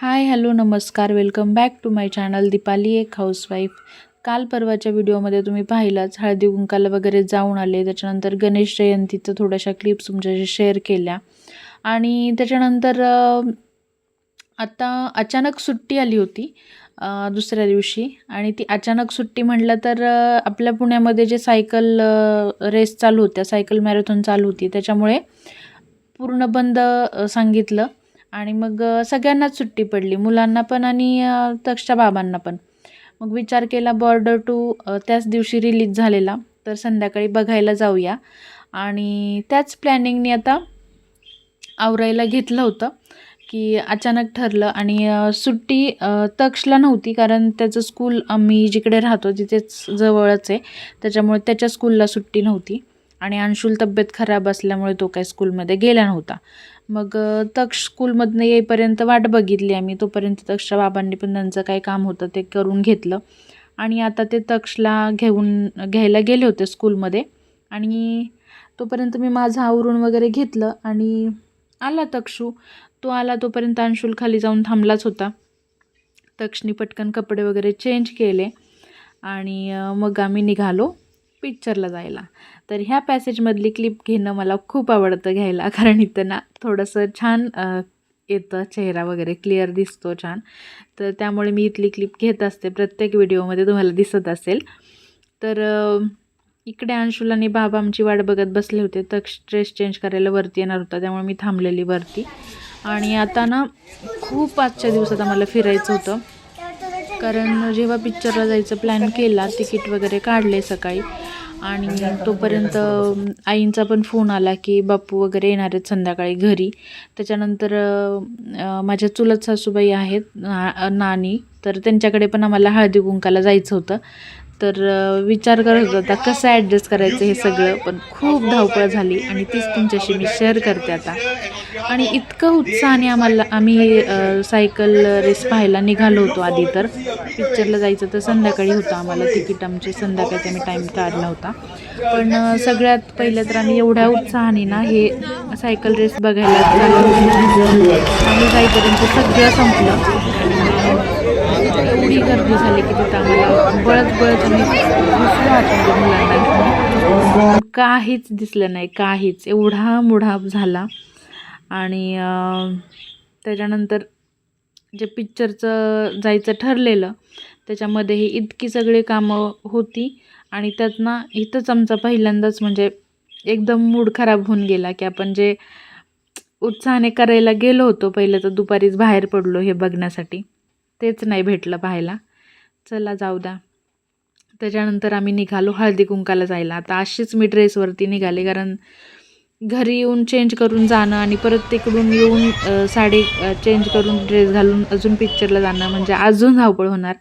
हाय hello नमस्कार. Welcome back to my channel Deepali एक housewife काल परवाच्या व्हिडिओमध्ये तुम्ही पाहिलाच हळदी कुंकाला वगैरे जाऊन आले. त्याच्यानंतर गणेश जयंतीचं थोड्याशा क्लिप्स तुमच्याशी शेअर केल्या. आणि त्याच्यानंतर आता अचानक सुट्टी आली होती दुसऱ्या दिवशी. आणि ती अचानक सुट्टी म्हटलं तर आपल्या पुण्यामध्ये जे सायकल रेस चालू होत्या सायकल मॅरेथॉन चालू होती. त्याच्यामुळे पूर्ण बंद सांगितलं. आणि मग सगळ्यांनाच सुट्टी पडली. मुलांना पण आणि अ, तक्षच्या बाबांना पण. मग विचार केला बॉर्डर टू त्याच दिवशी रिलीज झालेला. तर संध्याकाळी बघायला जाऊया. आणि त्याच प्लॅनिंगने आता आवरायला घेतलं होतं की अचानक ठरलं आणि सुट्टी तक्षला नव्हती कारण त्याचं स्कूल आम्ही जिकडे राहतो तिथेच जवळच आहे. त्याच्यामुळे त्याच्या स्कूलला सुट्टी नव्हती. आणि अंशुल तब्येत खराब असल्यामुळे तो काय स्कूलमध्ये गेला नव्हता. मग तक्ष स्कूलमधनं येईपर्यंत वाट बघितली आम्ही. तोपर्यंत तक्षच्या बाबांनी पण त्यांचं काही काम होतं ते करून घेतलं. आणि आता ते तक्षला घेऊन घ्यायला गेले होते स्कूलमध्ये. आणि तोपर्यंत मी माझं आवरून वगैरे घेतलं आणि आला तक्षू. तो आला तोपर्यंत अंशुल खाली जाऊन थांबलाच होता. तक्षनी पटकन कपडे वगैरे चेंज केले. आणि मग आम्ही निघालो पिक्चरला जायला. तर ह्या पॅसेजमधली क्लिप घेणं मला खूप आवडतं घ्यायला कारण इथं ना थोडंसं छान येतं चेहरा वगैरे क्लिअर दिसतो छान. तर त्यामुळे मी इथली क्लिप घेत असते. प्रत्येक व्हिडिओमध्ये तुम्हाला दिसत असेल. तर इकडे अंशुल आणि बाबा आमची वाट बघत बसले होते. तर ड्रेस चेंज करायला वरती येणार होता त्यामुळे मी थांबलेली वरती. आणि आता ना खूप आजच्या दिवसात आम्हाला फिरायचं होतं. कारण जेव्हा पिक्चरला जायचं प्लॅन केला तिकीट वगैरे काढले सकाळी. आणि तोपर्यंत आईंचा पण फोन आला की बापू वगैरे येणार आहेत संध्याकाळी घरी. त्याच्यानंतर माझ्या चुलत सासूबाई आहेत ना नानी. तर त्यांच्याकडे पण आम्हाला हळदी कुंकाला जायचं होतं. तर विचार करत होता आता कसं ॲडजस्ट करायचं हे सगळं? पण खूप धावपळ झाली आणि तीच तुमच्याशी मी शेअर करते आता. आणि इतकं उत्साहाने आम्हाला आम्ही सायकल रेस पाहायला निघालो होतो आधी तर. पिक्चरला जायचं तर संध्याकाळी होतं आम्हाला. तिकीट आमची संध्याकाळचा आम्ही टाईम काढला होता. पण सगळ्यात पहिलं तर आम्ही एवढ्या उत्साहाने ना हे सायकल रेस बघायला आम्ही जाईपर्यंत सगळं संपलं. एवढी गर्दी झाली की तिथं आम्हाला बळच बळच आम्ही घुसलो आतमध्ये मुलांना. काहीच दिसलं नाही काहीच. एवढा मुढा झाला. आणि त्याच्यानंतर जे पिक्चरचं जायचं ठरलेलं त्याच्यामध्ये ही इतकी सगळी कामं होती. आणि त्यातना इथंच आमचा पहिल्यांदाच म्हणजे एकदम मूड खराब होऊन गेला की आपण जे उत्साहाने करायला गेलो होतो पहिलं तर दुपारीच बाहेर पडलो हे बघण्यासाठी. तेच नाही भेटलं पाहायला. चला जाऊ द्या. त्याच्यानंतर आम्ही निघालो हळदी कुंकाला जायला. आता अशीच मी ड्रेसवरती निघाले कारण घरी येऊन चेंज करून जाणं आणि परत तिकडून येऊन साडी चेंज करून ड्रेस घालून अजून पिक्चरला जाणं म्हणजे अजून धावपळ होणार.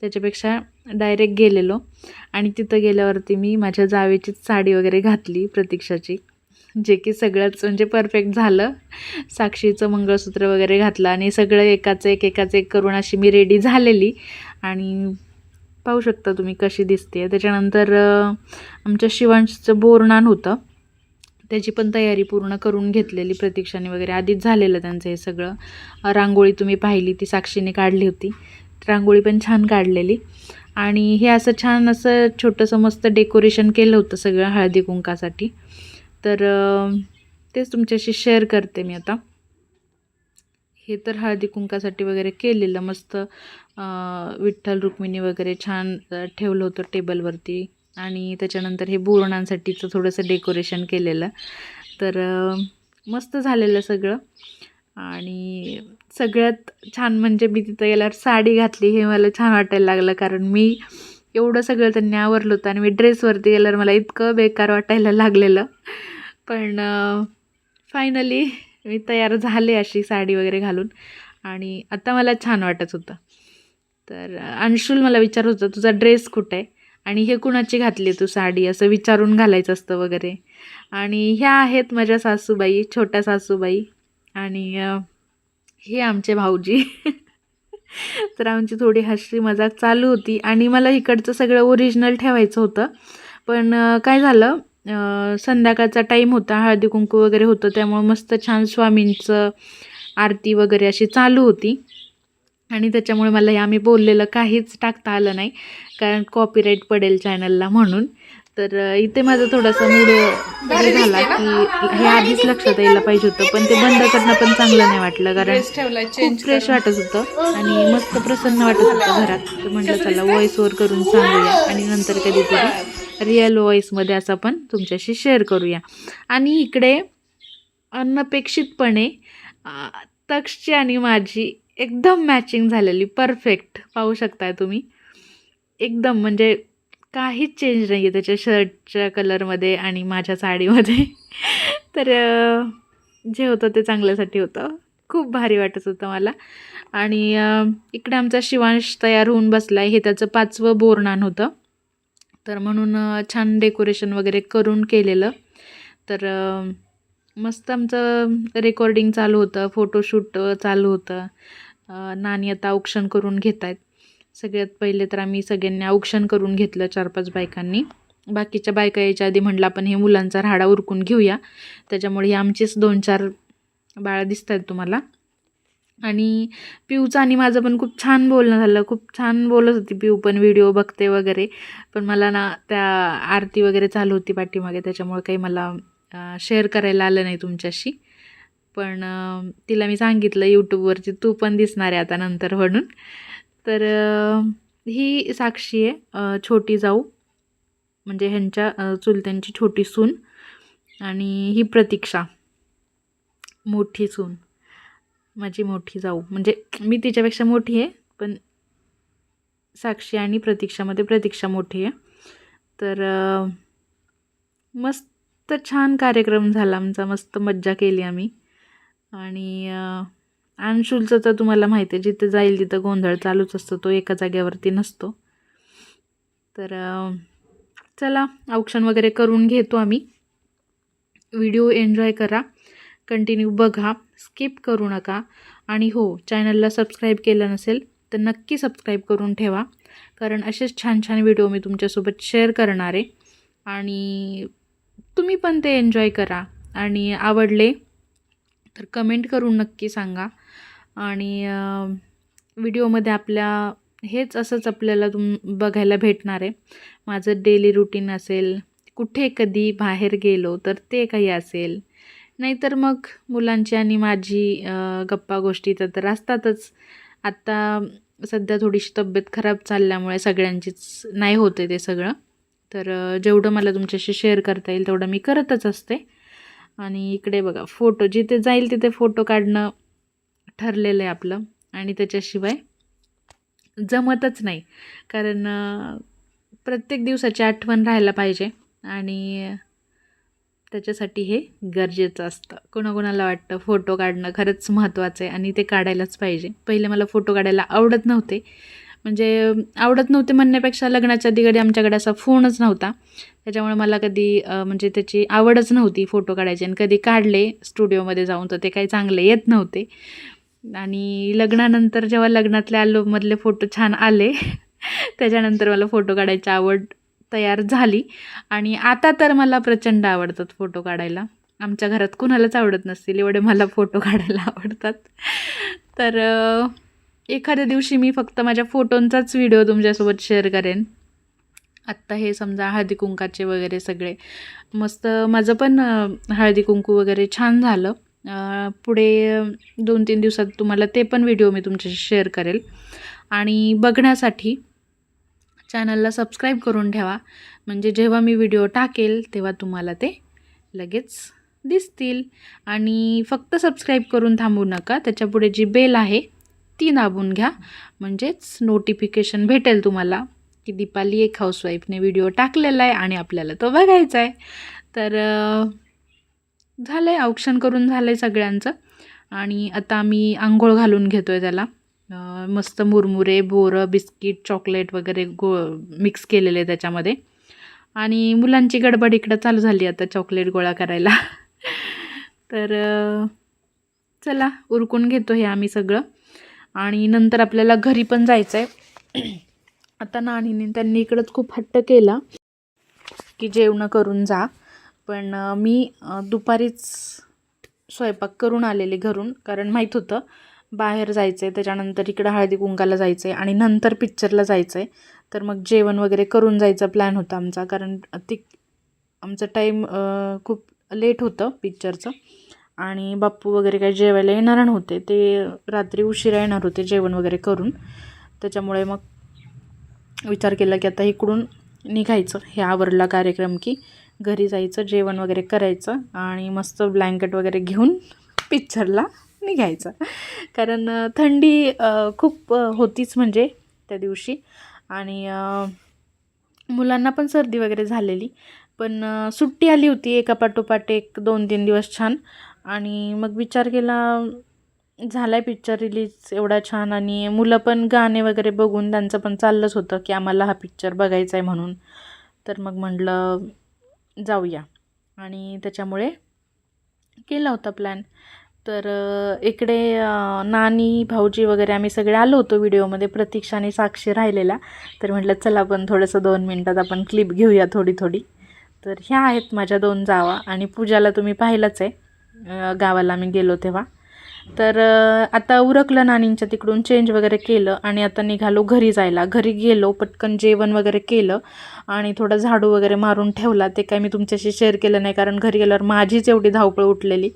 त्याच्यापेक्षा डायरेक्ट गेलेलो आणि तिथं गेल्यावरती मी माझ्या जावेचीच साडी वगैरे घातली प्रतीक्षाची. जे की सगळंच म्हणजे परफेक्ट झालं. साक्षीचं मंगळसूत्र वगैरे घातलं आणि सगळं एकाचं एक एकाचं एक करून अशी मी रेडी झालेली. आणि पाहू शकता तुम्ही कशी दिसते त्याच्यानंतर आमच्या शिवांशचं बोरणान होतं. त्याची पण तयारी पूर्ण करून घेतलेली प्रतीक्षाने वगैरे. आधीच झालेलं त्यांचं हे सगळं. रांगोळी तुम्ही पाहिली ती साक्षीने काढली होती. रांगोळी पण छान काढलेली. आणि हे असं छान असं छोटंसं मस्त डेकोरेशन केलं होतं सगळं हळदी कुंकासाठी. तर तेच तुमच्याशी शेअर करते मी आता. हे तर हळदी कुंकासाठी वगैरे केलेलं मस्त विठ्ठल रुक्मिणी वगैरे छान ठेवलं होतं टेबलवरती. आणि त्याच्यानंतर हे बोरणांसाठीचं थोडंसं डेकोरेशन केलेलं. तर मस्त झालेलं सगळं. आणि सगळ्यात छान म्हणजे मी तिथं गेल्यावर साडी घातली हे मला छान वाटायला लागलं. कारण मी एवढं सगळं त्यांनी आवरलं होतं आणि मी ड्रेसवरती गेल्यावर मला इतकं बेकार वाटायला लागलेलं. पण फायनली मी तयार झाले अशी साडी वगैरे घालून. आणि आता मला छान वाटत होतं. तर अंशुल मला विचारत होता तुझा ड्रेस कुठे? आहे आणि हे कुणाची घातली तू साडी? असं विचारून घालायचं असतं वगैरे. आणि ह्या आहेत माझ्या सासूबाई छोट्या सासूबाई. आणि हे आमचे भाऊजी. तर आमची थोडी हसरी मजाक चालू होती. आणि मला इकडचं सगळं ओरिजिनल ठेवायचं होतं. पण काय झालं? संध्याकाळचा टाईम होता हळदी कुंकू वगैरे होतं त्यामुळे मस्त छान स्वामींचं आरती वगैरे अशी चालू होती. आणि त्याच्यामुळे मला हे आम्ही बोललेलं काहीच टाकता आलं नाही कारण कॉपीराईट पडेल चॅनलला म्हणून. तर इथे माझा थोडासा मूड हे झाला की हे आधीच लक्षात यायला पाहिजे होतं पण ते बंद करणं पण चांगलं नाही वाटलं कारण खूप फ्रेश वाटत होतं आणि मस्त प्रसन्न वाटत होतं घरात. म्हटलं चला व्हॉइस ओवर करून सांगूया आणि नंतर कधीतरी. रिअल वॉईसमध्ये असं आपण तुमच्याशी शेअर करूया. आणि इकडे अनपेक्षितपणे तक्षची आणि माझी एकदम मॅचिंग झालेली परफेक्ट पाहू शकताय तुम्ही? एकदम म्हणजे काहीच चेंज नाही आहे त्याच्या शर्टच्या कलरमध्ये आणि माझ्या साडीमध्ये. तर जे होतं ते चांगल्यासाठी होतं. खूप भारी वाटत होतं मला. आणि इकडे आमचा शिवांश तयार होऊन बसला आहे हे त्याचं पाचवं बोरनान होतं. तर म्हणून छान डेकोरेशन वगैरे करून केलेलं. तर मस्त आमचं रेकॉर्डिंग चालू होतं फोटोशूट चालू होतं. नाणी नानी आता औक्षण करून घेत आहेत सगळ्यात पहिले तर आम्ही सगळ्यांनी औक्षण करून घेतलं चार पाच बायकांनी. बाकीच्या बायका यायच्या आधी म्हटलं आपण हे मुलांचा राडा उरकून घेऊया. त्याच्यामुळे हे आमचेच दोन चार बाळं दिसत आहेत तुम्हाला. आणि पिऊचं आणि माझं पण खूप छान बोलणं झालं. खूप छान बोलत होती पिऊ पण व्हिडिओ बघते वगैरे. पण मला ना त्या आरती वगैरे चालू होती पाठीमागे त्याच्यामुळे काही मला शेअर करायला आलं नाही तुमच्याशी. पण तिला मी सांगितलं यूट्यूबवरची तू पण दिसणार आहे आता नंतर म्हणून. तर ही साक्षी आहे छोटी जाऊ. म्हणजे ह्यांच्या चुलत्यांची छोटी सून. आणि ही प्रतीक्षा. मोठी सून. माझी मोठी जाऊ. म्हणजे मी तिच्यापेक्षा मोठी आहे पण साक्षी आणि प्रतीक्षामध्ये प्रतीक्षा मोठी आहे. तर मस्त छान कार्यक्रम झाला आमचा. मस्त मज्जा केली आम्ही. आणि अंशुलचं तर तुम्हाला माहिती आहे जिथे जाईल तिथं गोंधळ चालूच असतो. तो एका जागेवरती नसतो. तर चला औक्षण वगैरे करून घेतो आम्ही. व्हिडिओ एन्जॉय करा. कंटिन्यू बघा. स्किप करू नका. आणि हो चॅनलला सबस्क्राईब केलं नसेल तर नक्की सबस्क्राईब करून ठेवा. कारण असेच छान छान व्हिडिओ मी तुमच्यासोबत शेअर करणार आहे. आणि तुम्ही पण ते एन्जॉय करा. आणि आवडले तर कमेंट करून नक्की सांगा. आणि व्हिडिओमध्ये आपल्या हेच असंच आपल्याला तुम बघायला भेटणार आहे. माझं डेली रुटीन असेल कुठे कधी बाहेर गेलो तर ते काही असेल. नाहीतर मग मुलांची आणि माझी गप्पा गोष्टी तर तर असतातच. आत्ता सध्या थोडीशी तब्येत खराब चालल्यामुळे सगळ्यांचीच नाही होते ते सगळं. तर जेवढं मला तुमच्याशी शेअर करता येईल तेवढं मी करतच असते. आणि इकडे बघा फोटो जिथे जाईल तिथे फोटो काढणं ठरलेलं आहे आपलं. आणि त्याच्याशिवाय जमतच नाही. कारण प्रत्येक दिवसाची आठवण राहायला पाहिजे. आणि त्याच्यासाठी हे गरजेचं असतं. कोणाकोणाला वाटतं फोटो काढणं खरंच महत्त्वाचं आहे आणि ते काढायलाच पाहिजे. पहिले मला फोटो काढायला आवडत नव्हते. म्हणजे आवडत नव्हते म्हणण्यापेक्षा लग्नाच्या आधी कधी आमच्याकडे असा फोनच नव्हता. त्याच्यामुळे मला कधी म्हणजे त्याची आवडच नव्हती फोटो काढायची आणि कधी काढले स्टुडिओमध्ये जाऊन तर ते काही चांगले येत नव्हते. आणि लग्नानंतर जेव्हा लग्नातल्या आलोमधले फोटो छान आले त्याच्यानंतर मला फोटो काढायची आवड तयार झाली. आणि आता तर मला प्रचंड आवडतात फोटो काढायला. आमच्या घरात कुणालाच आवडत नसतील एवढे मला फोटो काढायला आवडतात. तर एखाद्या दिवशी मी फक्त माझ्या फोटोंचाच व्हिडिओ तुमच्यासोबत शेअर करेन. आत्ता हे समजा हळदी कुंकाचे वगैरे सगळे. मस्त माझं पण हळदी कुंकू वगैरे छान झालं. पुढे दोन तीन दिवसात तुम्हाला ते पण व्हिडिओ मी तुमच्याशी शेअर करेल. आणि बघण्यासाठी चॅनलला सबस्क्राईब करून ठेवा. म्हणजे जेव्हा मी व्हिडिओ टाकेल तेव्हा तुम्हाला ते लगेच दिसतील. आणि फक्त सबस्क्राईब करून थांबू नका त्याच्यापुढे जी बेल आहे ती दाबून घ्या. म्हणजेच नोटिफिकेशन भेटेल तुम्हाला की दीपाली एक हाऊसवाईफने व्हिडिओ टाकलेला आहे आणि आपल्याला तो बघायचा आहे. तर झालं आहे औक्षण करून झालं आहे सगळ्यांचं. आणि आता मी आंघोळ घालून घेतो आहे त्याला. मस्त मुरमुरे बोरं बिस्किट चॉकलेट वगैरे गो मिक्स केलेले त्याच्यामध्ये. आणि मुलांची गडबड इकडं चालू झाली आता चॉकलेट गोळा करायला. तर चला उरकून घेतो हे आम्ही सगळं. आणि नंतर आपल्याला घरी पण जायचं आहे आता नाणीने त्यांनी इकडंच खूप हट्ट केला की जेवणं करून जा. पण मी दुपारीच स्वयंपाक करून आलेले घरून कारण माहीत होतं बाहेर जायचं आहे त्याच्यानंतर इकडं हळदी कुंकाला जायचं आहे आणि नंतर पिक्चरला जायचं आहे तर मग जेवण वगैरे करून जायचा प्लॅन होता आमचा. कारण ती आमचं टाईम खूप लेट होतं पिक्चरचं आणि बाप्पू वगैरे काही जेवायला येणार नव्हते. ते रात्री उशिरा येणार होते जेवण वगैरे करून. त्याच्यामुळे मग विचार केला की आता इकडून निघायचं हे आवरला कार्यक्रम की घरी जायचं जेवण वगैरे करायचं आणि मस्त ब्लँकेट वगैरे घेऊन पिक्चरला घ्यायचा कारण थंडी खूप होतीच म्हणजे त्या दिवशी. आणि मुलांना पण सर्दी वगैरे झालेली. पण सुट्टी आली होती एका पाठोपाठ एक दोन तीन दिवस छान. आणि मग विचार केला झाला आहे पिक्चर रिलीज एवढा छान. आणि मुलं पण गाणे वगैरे बघून त्यांचं पण चाललंच होतं की आम्हाला हा पिक्चर बघायचा आहे म्हणून. तर मग म्हटलं जाऊया. आणि त्याच्यामुळे केला होता प्लॅन तर इकडे नानी भाऊजी वगैरे आम्ही सगळे आलो होतो व्हिडिओमध्ये प्रतीक्षा आणि साक्षी राहिलेला. तर म्हटलं चला आपण थोडंसं दोन मिनटात आपण क्लिप घेऊया थोडी थोडी. तर ह्या आहेत माझ्या दोन जावा आणि पूजाला तुम्ही पाहिलंच आहे गावाला आम्ही गेलो तेव्हा. तर आता उरकलं नानींच्या तिकडून चेंज वगैरे केलं आणि आता निघालो घरी जायला. घरी गेलो पटकन जेवण वगैरे केलं आणि थोडं झाडू वगैरे मारून ठेवला. ते काय मी तुमच्याशी शेअर केलं नाही कारण घरी गेल्यावर माझीच एवढी धावपळ उठलेली.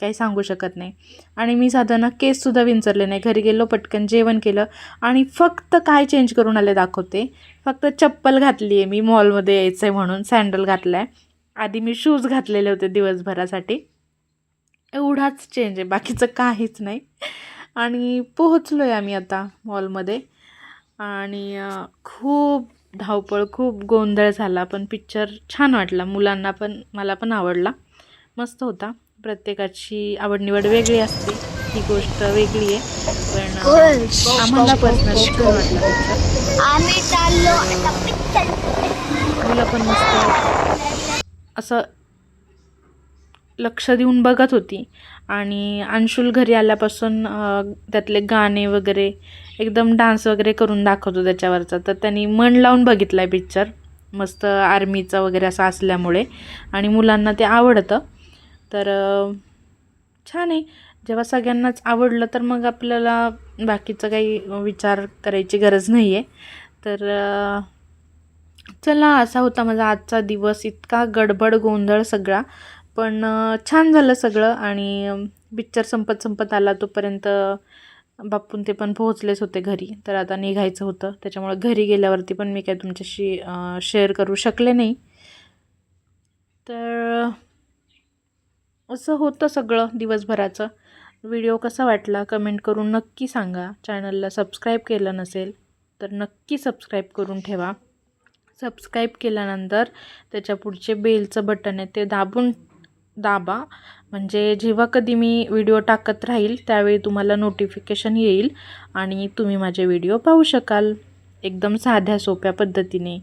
काही सांगू शकत नाही. आणि मी साधं ना केससुद्धा विंचरले नाही. घरी गेलो पटकन जेवण केलं आणि फक्त काय चेंज करून आले दाखवते. फक्त चप्पल घातली आहे मी मॉलमध्ये यायचं आहे म्हणून सँडल घातला आहे आधी मी शूज घातलेले होते दिवसभरासाठी. एवढाच चेंज आहे. बाकीचं काहीच नाही. आणि पोहोचलो आहे आम्ही आता मॉलमध्ये आणि खूप धावपळ खूप गोंधळ झाला. पण पिक्चर छान वाटला. मुलांना पण मला पण आवडला. मस्त होता. प्रत्येकाची आवडनिवड वेगळी असते. ही गोष्ट वेगळी आहे. पण आम्हाला पर्सनली छान वाटला मुलं पण मस्त असं लक्ष देऊन बघत होती. आणि अंशुल घरी आल्यापासून त्यातले गाणे वगैरे एकदम डान्स वगैरे करून दाखवतो त्याच्यावरचा. तर त्यांनी मन लावून बघितला आहे पिक्चर मस्त आर्मीचं वगैरे असं असल्यामुळे. आणि मुलांना ते आवडतं. तर छान आहे. जेव्हा सगळ्यांनाच आवडलं तर मग आपल्याला बाकीचं काही विचार करायची गरज नाही आहे तर चला असा होता माझा आजचा दिवस. इतका गडबड गोंधळ सगळा. पण छान झालं सगळं आणि पिक्चर संपत संपत आला तोपर्यंत बापून ते पण पोहोचलेच होते घरी. तर आता निघायचं होतं. त्याच्यामुळे घरी गेल्यावरती पण मी काय तुमच्याशी शेअर करू शकले नाही. तर असं होतं सगळं दिवसभराचं. व्हिडिओ कसा वाटला कमेंट करून नक्की सांगा. चॅनलला सबस्क्राईब केलं नसेल तर नक्की सबस्क्राईब करून ठेवा. सबस्क्राईब केल्यानंतर त्याच्या पुढचे बेलचं बटन आहे ते दाबून दाबा. म्हणजे जेव्हा कधी मी व्हिडिओ टाकत राहील त्यावेळी तुम्हाला नोटिफिकेशन येईल आणि तुम्ही माझे व्हिडिओ पाहू शकाल. एकदम साध्या सोप्या पद्धतीने.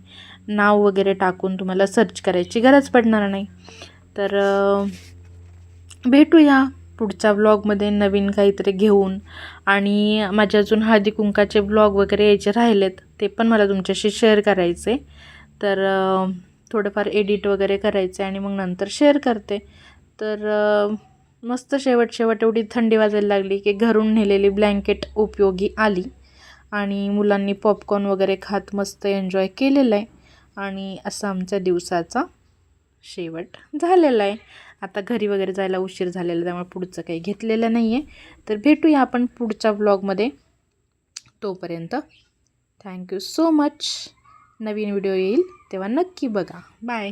नाव वगैरे टाकून तुम्हाला सर्च करायची गरज पडणार नाही. तर भेटूया पुढच्या व्लॉगमध्ये नवीन काहीतरी घेऊन. आणि माझे अजून हळदी कुंकाचे ब्लॉग वगैरे यायचे राहिलेत ते पण मला तुमच्याशी शेअर करायचे. तर थोडंफार एडिट वगैरे करायचे आणि मग नंतर शेअर करते. तर मस्त शेवट शेवट एवढी थंडी वाजायला लागली की घरून नेलेली ब्लँकेट उपयोगी आली. आणि मुलांनी पॉपकॉर्न वगैरे खात मस्त एन्जॉय केलेलं आहे. आणि असा आमच्या दिवसाचा शेवट झालेला आहे. आता घरी वगैरे जायला उशीर झालेला त्यामुळे पुढचं काही घेतलेलं नाही आहे तर भेटूया आपण पुढच्या व्लॉगमध्ये तोपर्यंत थँक्यू सो मच नवीन व्हिडिओ येईल तेव्हा नक्की बघा. बाय